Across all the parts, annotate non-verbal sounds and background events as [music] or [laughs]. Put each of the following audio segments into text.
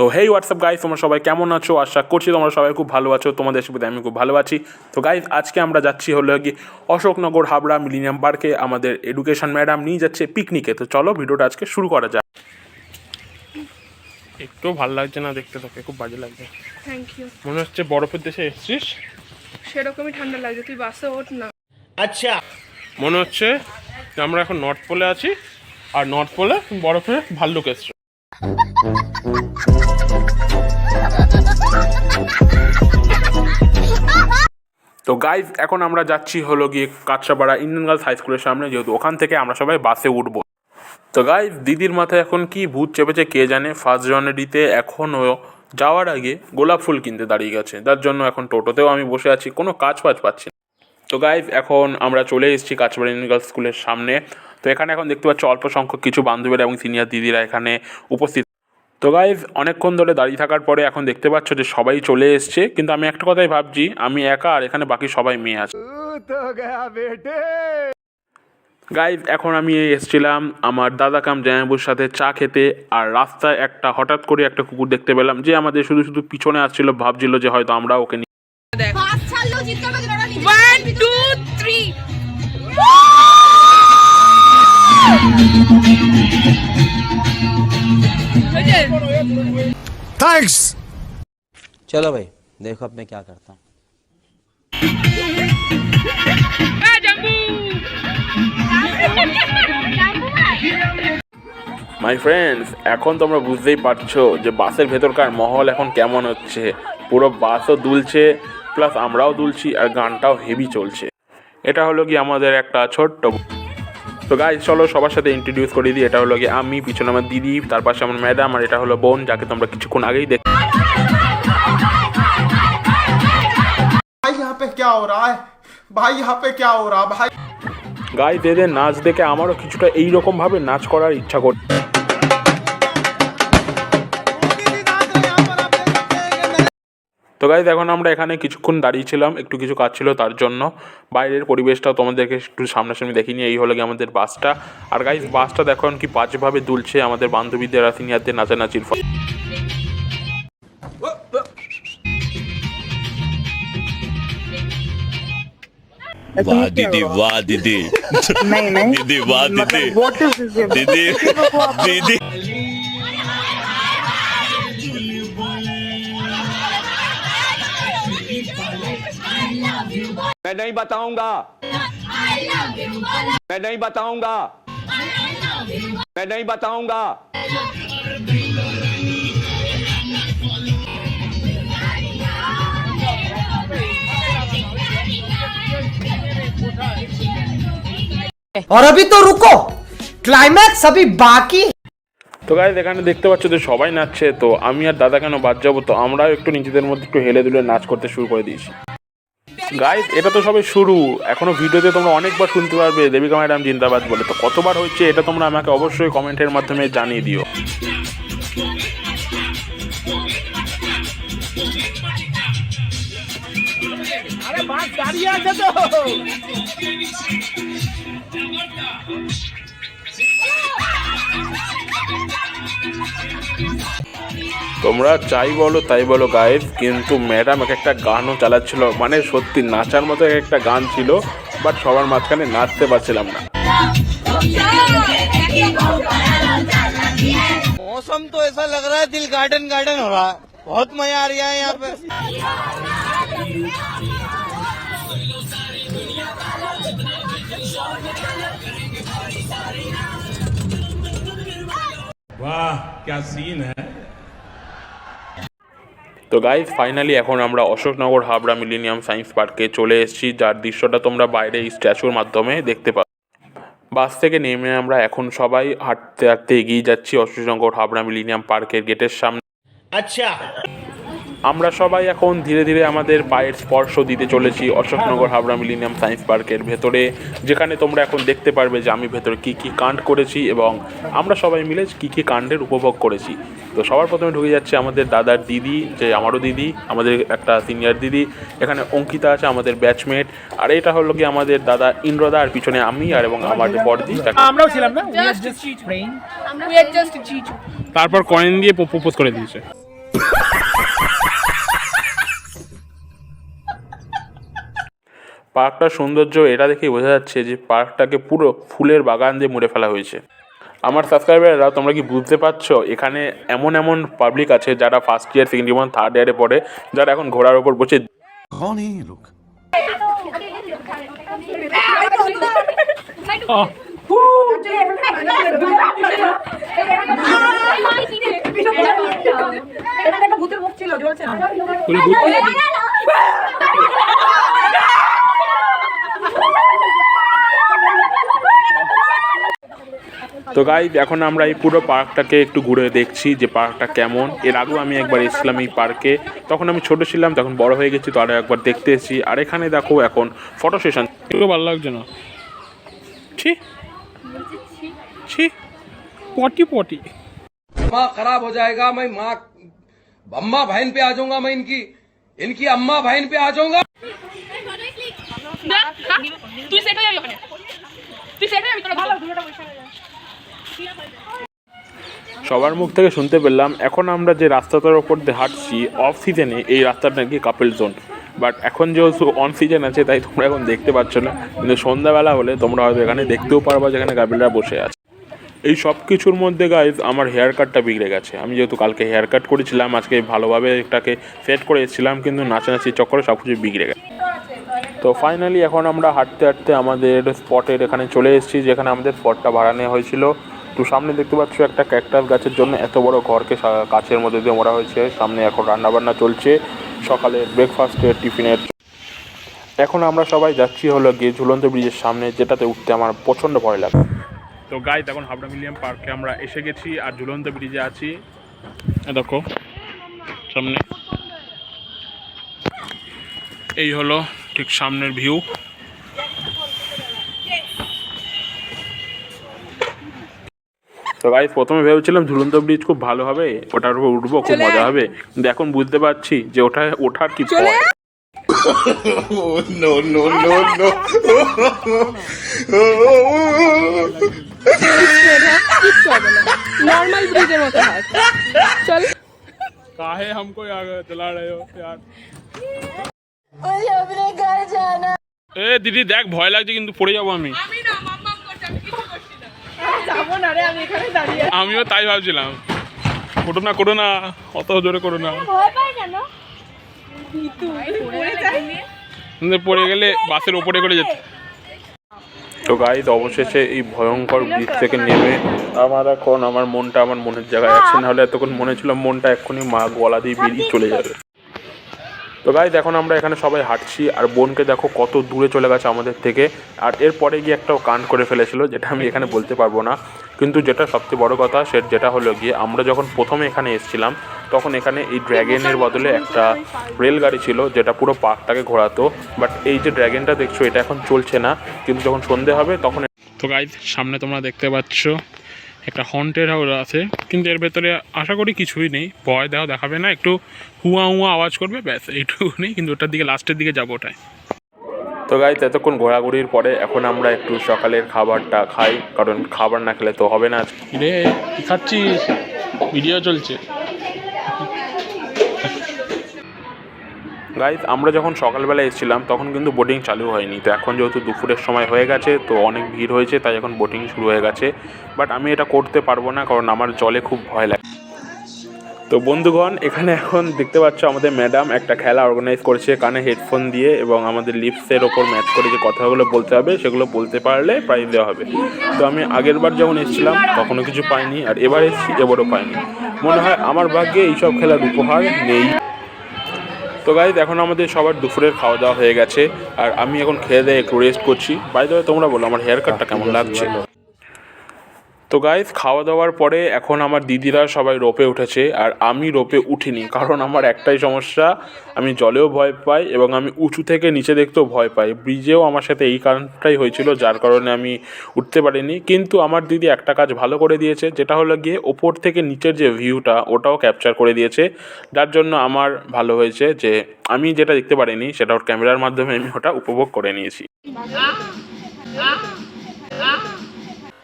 তো হেই WhatsApp guys তোমরা সবাই কেমন আছো? আশা করছি তোমরা সবাই খুব ভালো আছো। তোমাদের সুবিধা আমি খুব ভালো আছি। তো গাইজ আজকে আমরা যাচ্ছি হলো কি অশোকনগর হাবড়া মিলিনিয়াম পার্কে। আমাদের এডুকেশন ম্যাডাম নিয়ে যাচ্ছে পিকনিকে তো চলো ভিডিওটা আজকে শুরু করা যাক। একটু ভালো লাগছে না দেখতে তোকে খুব বাজে লাগছে। থ্যাংক ইউ মনে হচ্ছে বরফের দেশে এসছিস? সেরকমই ঠান্ডা লাগছে তুই বাসে ওঠ না। আচ্ছা। মনে হচ্ছে আমরা এখন নর্থ পোলে আছি আর নর্থ পোলে বরফে ভাল্লুক এসছে। [laughs] তো গাইজ এখন আমরা যাচ্ছি হলো গিয়ে কাঁচরাপাড়া ইন্ডিয়ান গার্লস হাই স্কুলের সামনে, যেহেতু ওখান থেকে আমরা সবাই বাসে উঠবো। তো গাইজ দিদির মাথায় এখন কি ভূত চেপেছে কে জানে? ফার্স্ট জানুয়ারিতে এখনও যাওয়ার আগে গোলাপ ফুল কিনতে দাঁড়িয়ে গেছে। তার জন্য এখন টোটোতেও আমি বসে আছি, কোনো কাজ ফাজ পাচ্ছি না। তো গাইজ এখন আমরা চলে এসেছি কাঁচবাড়ি ইন্ডিয়ান গার্লস স্কুলের সামনে। তো এখানে এখন দেখতে পাচ্ছি অল্প সংখ্যক কিছু বান্ধবীরা এবং সিনিয়র দিদিরা এখানে উপস্থিত তো গাইজ অনেকক্ষণ ধরে দাঁড়িয়ে থাকার পরে এখন দেখতে পাচ্ছ যে সবাই চলে এসছে। কিন্তু আমি একটা কথাই ভাবছি আমি একা আর এখানে বাকি সবাই মেয়ে আছে। গাইজ এখন আমি এসেছিলাম আমার দাদা কাম জামাইবুর সাথে চা খেতে আর রাস্তায় একটা হঠাৎ করে একটা কুকুর দেখতে পেলাম যে আমাদের শুধু শুধু পিছনে আসছিল ভাবছিল যে হয়তো আমরা ওকে নিয়ে थैंक्स चलो भाई देखो अब मैं क्या करता हूँ মাই ফ্রেন্ডস এখন তোমরা বুঝতেই পারছো যে বাসের ভেতরকার মহল এখন কেমন হচ্ছে পুরো বাসও দুলছে প্লাস আমরাও দুলছি আর গানটাও হেভি চলছে এটা হলো কি আমাদের একটা ছোট্ট তো গাই চলো সবার সাথে ইন্ট্রোডিউস করে দিই এটা হলো কি আমি পিছনে আমার দিদি তার পাশে আমার ম্যাডাম আর এটা হলো বোন যাকে তোমরা কিছুক্ষণ আগেই দেখ भाई यहाँ पे क्या हो रहा है भाई यहाँ पे क्या हो रहा है भाई গাই এদের নাচ দেখে আমারও কিছুটা এইরকমভাবে নাচ করার ইচ্ছা করছে তো গাইজ এখন আমরা এখানে কিছুক্ষণ দাঁড়িয়েছিলাম একটু কিছু কাজ ছিল তার জন্য বাইরের পরিবেশটাও তোমাদেরকে একটু সামনাসামনি দেখিনি এই হলো গিয়ে আমাদের বাসটা আর গাইজ বাসটা দেখো এখন কি বাজেভাবে দুলছে আমাদের বান্ধবীদের আর সিনিয়রদের নাচানাচির ফলে वाह दीदी वाह दीदी नहीं नहीं दीदी वाह दीदी मतलब व्हाट इज दिस दीदी दीदी मैं नहीं बताऊंगा मैं नहीं बताऊंगा मैं नहीं बताऊंगा और अभी तो रुको क्लाइमैक्स अभी बाकी है তো গাইজ এখানে দেখতে পাচ্ছ যে সবাই নাচছে তো আমি আর দাদা কেন বাদ যাবো তো আমরাও একটু নিজেদের মধ্যে একটু হেলে দুলে নাচ করতে শুরু করে দিয়েছি গাইজ এটা তো সবে শুরু। এখনও ভিডিওতে তোমরা অনেকবার শুনতে পারবে, দেবিকা ম্যাডাম জিন্দাবাদ বলে। তো কতবার হচ্ছে এটা তোমরা আমাকে অবশ্যই কমেন্টের মাধ্যমে জানিয়ে দিও। তোমরা চাই বলো তাই বলো গাইজ কিন্তু ম্যাডাম এক একটা গানও চালাচ্ছিল মানে সত্যি নাচার মতো এক একটা গান ছিল বাট সবার মাঝখানে নাচতে পারছিলাম না मौसम तो ऐसा लग रहा है दिल गार्डन गार्डन हो रहा है बहुत मजा आ रहा है यहाँ पे তো গাইজ ফাইনালি এখন আমরা অশোকনগর হাবড়া মিলেনিয়াম সায়েন্স পার্কে চলে এসেছি, যার দৃশ্যটা তোমরা বাইরে স্ট্যাচুর মাধ্যমে দেখতে পাবে। বাস থেকে নেমে আমরা এখন সবাই হাঁটতে হাঁটতে এগিয়ে যাচ্ছি অশোকনগর হাবড়া মিলেনিয়াম পার্কের গেটের সামনে। আচ্ছা। আমরা সবাই এখন ধীরে ধীরে আমাদের পায়ের স্পর্শ দিতে চলেছি অশোকনগর হাবড়া মিলিনিয়াম সায়েন্স পার্কের ভেতরে যেখানে তোমরা এখন দেখতে পারবে যে আমি ভেতরে কী কী কাণ্ড করেছি এবং আমরা সবাই মিলে কী কী কাণ্ডের উপভোগ করেছি। তো সবার প্রথমে ঢুকে যাচ্ছে আমাদের দাদার দিদি যে আমারও দিদি আমাদের একটা সিনিয়র দিদি এখানে অঙ্কিতা আছে আমাদের ব্যাচমেট আর এটা হলো কি আমাদের দাদা ইন্দ্রদা আর পিছনে আমি আর এবং আমার বড়দি তাকে- আমরাও ছিলাম না তারপর কয়েন দিয়ে প্রপোজ করে দিয়েছে। [laughs] পার্কটার সৌন্দর্য এটা দেখেই বোঝা যাচ্ছে যে পার্কটাকে পুরো ফুলের বাগান দিয়ে মুড়ে ফেলা হয়েছে আমার সাবস্ক্রাইবাররা তোমরা কি বুঝতে পারছ এখানে এমন এমন পাবলিক আছে যারা first year second year third ইয়ারে পড়ে যারা এখন ঘোড়ার ওপর বসে ছিল তো গাইজ এখন আমরা এই পুরো পার্কটাকে একটু ঘুরে দেখছি যে পার্কটা কেমন এর আগেও আমি একবার এসেছিলাম এই পার্কে তখন আমি ছোট ছিলাম তখন বড় হয়ে গেছি তো আরও একবার দেখতে এসেছি আর এখানে দেখো এখন ফটো সেশন এগুলো ভালো লাগছে না ছি ছি পটি পটি माँ खराब हो जाएगा मैं माँ अम्मा बहन पे आ जाऊंगा मैं इनकी इनकी अम्मा बहन पे आ जाऊंगा তুই সেট যাবি ওখানে। তুই সেট যাবি তোরা ভালো সবার মুখ থেকে শুনতে পেলাম এখন আমরা যে রাস্তাটার ওপর দিয়ে হাঁটছি অফ সিজনে এই রাস্তাটা নাকি কাপেল জোন বাট এখন যেহেতু অন সিজন আছে তাই তোমরা এখন দেখতে পাচ্ছ না। কিন্তু সন্ধ্যাবেলা হলে তোমরা হয়তো এখানে দেখতেও পারবা যেখানে কাপিলরা বসে আছে। এই সব কিছুর মধ্যে গাইজ আমার হেয়ার কাটটা বিগড়ে গেছে। আমি যেহেতু কালকে হেয়ার কাট করেছিলাম আজকে ভালোভাবে এটাকে সেট করে এসেছিলাম কিন্তু নাচানাচির চক্করে সব কিছু বিগড়ে গেছে। তো ফাইনালি এখন আমরা হাঁটতে হাঁটতে আমাদের স্পটের এখানে চলে এসেছি, যেখানে আমাদের স্পটটা ভাড়া নেওয়া হয়েছিল। তো সামনে দেখতে পাচ্ছ একটা ক্যাকটাস গাছের জন্য এত বড় ঘরকে কাচের মধ্যে দিয়ে মোড়া হয়েছে। সামনে এখন রান্নাবান্না চলছে সকালের ব্রেকফাস্টের টিফিনের এখন আমরা সবাই যাচ্ছি হলো গিয়ে ঝুলন্ত ব্রিজের সামনে, যেটাতে উঠতে আমার প্রচণ্ড ভয় লাগে। তো গাইজ এখন হাবড়া মিলিয়াম পার্কে আমরা এসে গেছি আর ঝুলন্ত ব্রিজে আছি। দেখো, সামনে। এই হলো ঠিক সামনের ভিউ তো গাই প্রথমে ভেবেছিলাম ঝুলন্ত ব্রিজ খুব ভালো হবে ওটার উপর উঠবো খুব চলে মজা আয়। হবে কিন্তু এখন বুঝতে পারছি যে ওটা ওঠার কি চলে পর। नो नो नो नो কিচ্ছু হবে না নর্মাল ব্রিজের মতো হয় চল काहे हमको आगे चला रहे हो यार এ দিদি দেখ ভয় লাগছে কিন্তু পড়ে যাব আমি। আমি না মাম্মাম করছি আমি কিছু করছি না। যাব না রে আমি এখানে দাঁড়িয়ে আমিও তাই ভাবছিলাম। করো না করো না অত জোরে করো না। পড়ে যাই কিন্তু পড়ে গেলে বাসের ওপরে করে যেতে। তো গাইজ অবশেষে এই ভয়ঙ্কর ব্রিজ থেকে নেমে আমার এখন আমার মনটা আমার মনের জায়গায় আছে নাহলে এতক্ষণ মনে ছিল মনটা এক্ষুনি মা গলা দিয়ে বেরিয়ে চলে যাবে। তো গাইজ এখন আমরা এখানে সবাই হাঁটছি, আর বোনকে দেখো কত দূরে চলে গেছে আমাদের থেকে। আর এরপরে গিয়ে একটাও কান করে ফেলেছিল, যেটা আমি এখানে বলতে পারব না। কিন্তু যেটা সবচেয়ে বড় কথা, সে যেটা হলো গিয়ে আমরা যখন প্রথমে এখানে এসেছিলাম, তখন এখানে এই ড্র্যাগনের বদলে একটা রেলগাড়ি ছিল, যেটা পুরো পার্কটাকে ঘোরাতো। বাট এই যে ড্র্যাগনটা দেখছ, এটা এখন চলছে না। কিন্তু যখন সন্ধে হবে, তখন তো গাইজ সামনে তোমরা দেখতে পাচ্ছ একটা হন্টের হাউস আছে। কিন্তু এর ভেতরে আশা করি কিছুই নেই। ভয় দেওয়া দেখাবে না একটু হুয়া হুয়া আওয়াজ করবে ব্যাস এইটুকু নেই। কিন্তু ওটার দিকে লাস্টের দিকে যাব ওটাই তো গাইজ এতক্ষণ ঘোরাঘুরির পরে এখন আমরা একটু সকালের খাবারটা খাই। কারণ খাবার না খেলে তো হবে না। রে কি খাচ্ছিস? ভিডিও চলছে। গাইজ আমরা যখন সকালবেলা এসেছিলাম, তখন কিন্তু বোটিং চালু হয়নি। তো এখন যেহেতু দুপুরের সময় হয়ে গেছে, তো অনেক ভিড় হয়েছে, তাই এখন বোটিং শুরু হয়ে গেছে। বাট আমি এটা করতে পারব না, কারণ আমার জলে খুব ভয় লাগে। তো বন্ধুগণ, এখানে এখন দেখতে পাচ্ছ আমাদের ম্যাডাম একটা খেলা অর্গানাইজ করেছে কানে হেডফোন দিয়ে এবং আমাদের লিপসের ওপর ম্যাচ করে যে কথাগুলো বলতে হবে, সেগুলো বলতে পারলে প্রাইজ দেওয়া হবে। তো আমি আগের বার যখন এসেছিলাম তখনও কিছু পাইনি, আর এবার এসেছি, এবারও পাইনি। মনে হয় আমার ভাগ্যে এইসব খেলার উপহার নেই। তো গাইজ এখন আমাদের সবার দুপুরের খাওয়া দাওয়া হয়ে গেছে। আর আমি এখন খেয়ে দিয়ে একটু রেস্ট করছি। বাইরে তোমরা বলো আমার হেয়ার কাটটা কেমন লাগছে? তো গাইজ খাওয়া দাওয়ার পরে এখন আমার দিদিরা সবাই রোপে উঠেছে আর আমি রোপে উঠিনি কারণ আমার একটাই সমস্যা, আমি জলেও ভয় পাই এবং আমি উঁচু থেকে নিচে দেখতেও ভয় পাই। ব্রিজেও আমার সাথে এই কারণটাই হয়েছিল যার কারণে আমি উঠতে পারিনি। কিন্তু আমার দিদি একটা কাজ ভালো করে দিয়েছে, যেটা হলো গিয়ে ওপর থেকে নিচের যে ভিউটা ওটাও ক্যাপচার করে দিয়েছে। যার জন্য আমার ভালো হয়েছে যে আমি যেটা দেখতে পারিনি, সেটা ওর ক্যামেরার মাধ্যমে আমি ওটা উপভোগ করে নিয়েছি।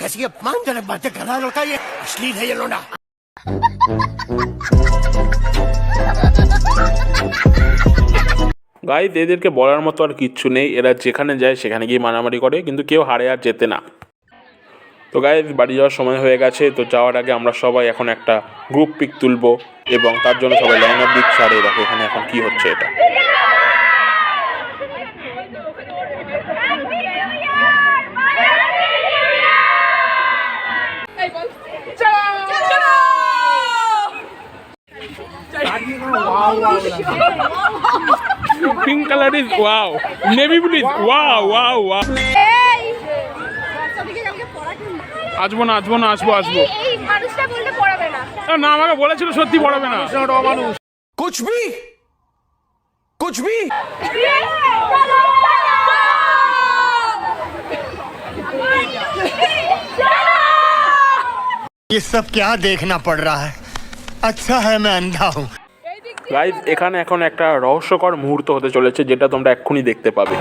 कैसी अपमानजनक बातें कर रहा है लड़का ये अश्लील है ये लोना গাইজ এদেরকে বলার মতো আর কিচ্ছু নেই এরা যেখানে যায় সেখানে গিয়ে মারামারি করে কিন্তু কেউ হারে আর যেতে না তো গাইজ বাড়ি যাওয়ার সময় হয়ে গেছে তো যাওয়ার আগে আমরা সবাই এখন একটা গ্রুপ পিক তুলবো এবং তার জন্য সবাই লাইন আপ দিচ্ছে আর এই দেখো এখানে এখন কি হচ্ছে এটা pink colour is wow navy blue is wow wow wow এই বাচ্চাদেরকে কালকে পড়াতে আসবো না আসবো না আসবো আসবো এই মানুষটা বললে পড়াবে না না আমাকে বলেছিল সত্যি পড়াবে না कुछ भी कुछ भी ये सब क्या देखना पड़ रहा है अच्छा है मैं अंधा हूँ গাইজ এখানে এখন একটা রহস্যকর মুহূর্ত হতে চলেছে যেটা তোমরা এক্ষুনি দেখতে পাবে।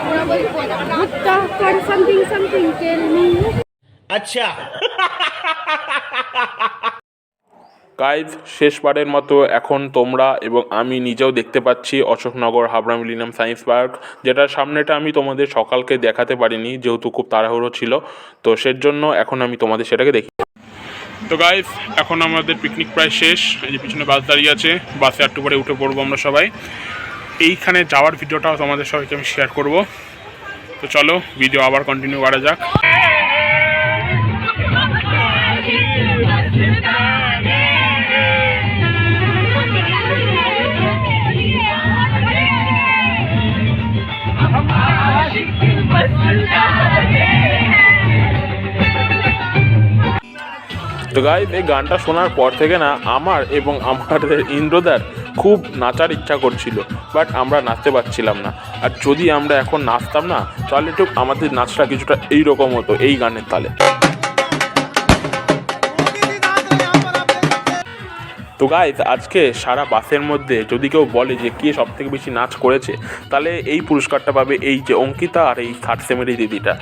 আচ্ছা। গাইজ শেষবারের মতো এখন তোমরা এবং আমি নিজেও দেখতে পাচ্ছি Ashoknagar Habra millennium science park যেটার সামনেটা আমি তোমাদের সকালকে দেখাতে পারিনি যেহেতু খুব তাড়াহুড়ো ছিল তো সের জন্য এখন আমি তোমাদের সেটাকে দেখি। তো গাইজ এখন আমাদের পিকনিক প্রায় শেষ। এই যে পিছনে বাস দাঁড়িয়ে আছে, বাসে একটু পরে উঠে পড়ব আমরা সবাই। এইখানে যাওয়ার ভিডিওটাও তোমাদের সবাইকে আমি শেয়ার করব। তো চলো ভিডিও আবার কন্টিনিউ করা যাক। তো গাইজ এই গানটা শোনার পর থেকে না, আমার এবং আমাদের ইন্দ্রদার খুব নাচার ইচ্ছা করছিল বাট আমরা নাচতে পারছিলাম না। আর যদি আমরা এখন নাচতাম না, তাহলে একটু আমাদের নাচটা কিছুটা এইরকম হতো, এই গানের তালে। তো গাইজ আজকে সারা বাসের মধ্যে যদি কেউ বলে যে কে সব থেকে বেশি নাচ করেছে, তাহলে এই পুরস্কারটা পাবে এই যে অঙ্কিতা আর এই থার্ড সেমেরি দিদিটা।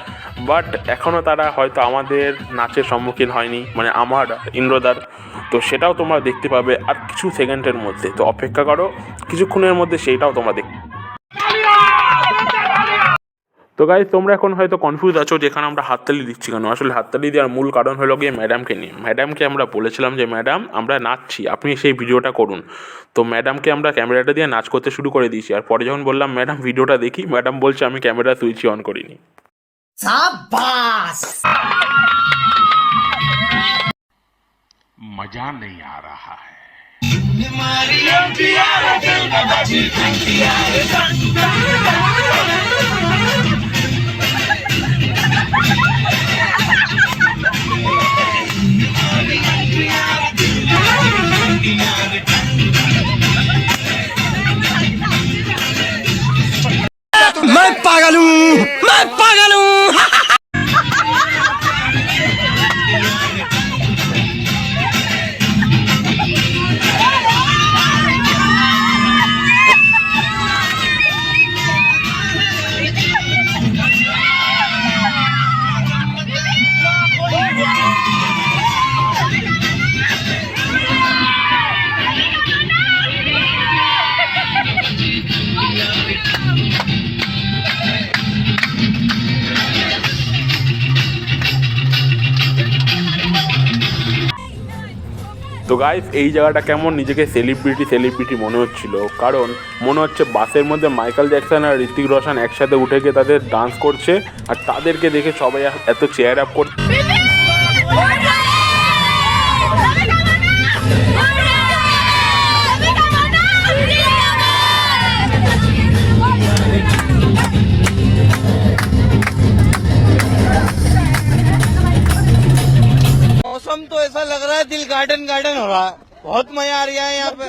বাট এখনও তারা হয়তো আমাদের নাচের সম্মুখীন হয়নি মানে আমার ইন্দ্রদার। তো সেটাও তোমরা দেখতে পাবে আর কিছু সেকেন্ডের মধ্যে। তো অপেক্ষা করো, কিছুক্ষণের মধ্যে সেইটাও তোমরা দেখ তো গাই তোমরা এখন হয়তো কনফিউজ আছো যেখানে আমরা হাততালি দিচ্ছি কেন আসলে হাততালি দেওয়ার মূল কারণ হলো গিয়ে ম্যাডামকে নিয়ে ম্যাডামকে আমরা বলেছিলাম যে ম্যাডাম আমরা নাচছি আপনি সেই ভিডিওটা করুন তো ম্যাডামকে আমরা ক্যামেরাটা দিয়ে নাচ করতে শুরু করে দিয়েছি আর পরে যখন বললাম ম্যাডাম ভিডিওটা দেখি ম্যাডাম বলছে আমি ক্যামেরা সুইচই অন করিনি মজা নেই আ मैं पागल हूँ मैं पागल हूँ গাইস এই জায়গাটা কেমন? নিজেকে সেলিব্রিটি সেলিব্রিটি মনে হচ্ছিল। কারণ মনে হচ্ছে বাসের মধ্যে মাইকেল জ্যাকসন আর ঋতিক রোশন একসাথে উঠে গিয়ে তাদের ডান্স করছে, আর তাদেরকে দেখে সবাই এত চেয়ার আপ করছে। दिल गार्डन गार्डन हो रहा है। बहुत मज़ा आ रहा है यहाँ पे।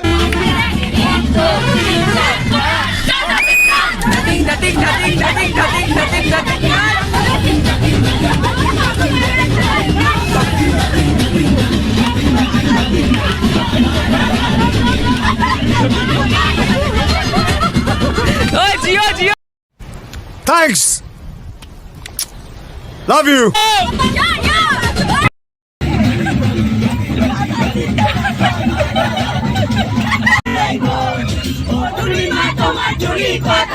थैंक्स लव यू তোমার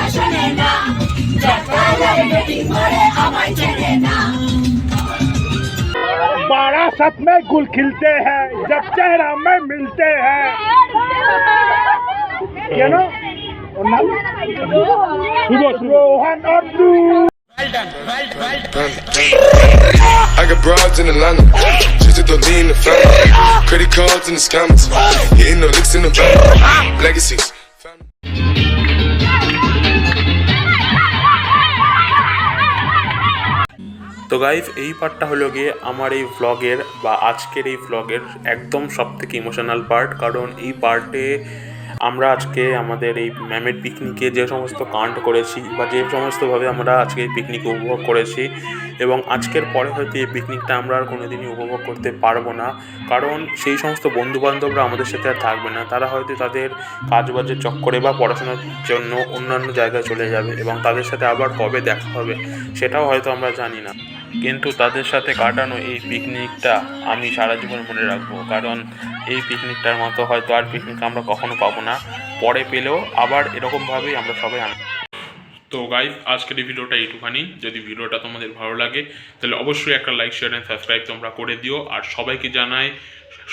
बारह सप में गुल खिलते हैं जब चेहरा में मिलते हैं you know रोहन और तू I got broads in Atlanta, just to lean in the family. Credit cards and the scammers, hitting no licks in the back. Legacies. তো গাইজ এই পার্টটা হলো গিয়ে আমার এই ভ্লগের বা আজকের এই ভ্লগের একদম সব থেকে ইমোশনাল পার্ট কারণ এই পার্টে আমরা আজকে আমাদের এই ম্যামের পিকনিকে যে সমস্ত কাণ্ড করেছি বা যে সমস্তভাবে আমরা আজকে এই পিকনিক উপভোগ করেছি এবং আজকের পরে হয়তো এই পিকনিকটা আমরা আর কোনোদিনই উপভোগ করতে পারব না। কারণ সেই সমস্ত বন্ধুবান্ধবরা আমাদের সাথে আর থাকবে না। তারা হয়তো তাদের কাজবাজের চক্করে বা পড়াশোনার জন্য অন্যান্য জায়গায় চলে যাবে এবং তাদের সাথে আবার কবে দেখা হবে সেটাও হয়তো আমরা জানি না। কিন্তু তাদের সাথে কাটানো এই পিকনিকটা আমি সারা জীবন মনে রাখব। কারণ এই পিকনিকটার মতো হয়তো আর পিকনিক আমরা কখনো পাবো না। পরে পেলেও আবার এরকমভাবেই আমরা সবাই তো গাইজ আজকের এই ভিডিওটা এইটুখানি। যদি ভিডিওটা তোমাদের ভালো লাগে, তাহলে অবশ্যই একটা লাইক শেয়ার অ্যান্ড সাবস্ক্রাইব তোমরা করে দিও। আর সবাইকে জানাই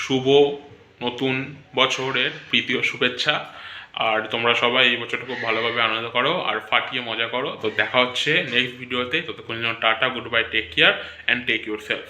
শুভ নতুন বছরের প্রীতি শুভেচ্ছা। আর তোমরা সবাই এই বছরটা খুব ভালোভাবে আনন্দ করো আর ফাটিয়ে মজা করো। তো দেখা হচ্ছে নেক্সট ভিডিওতে ততক্ষণ জন্য tata good bye take care and take yourself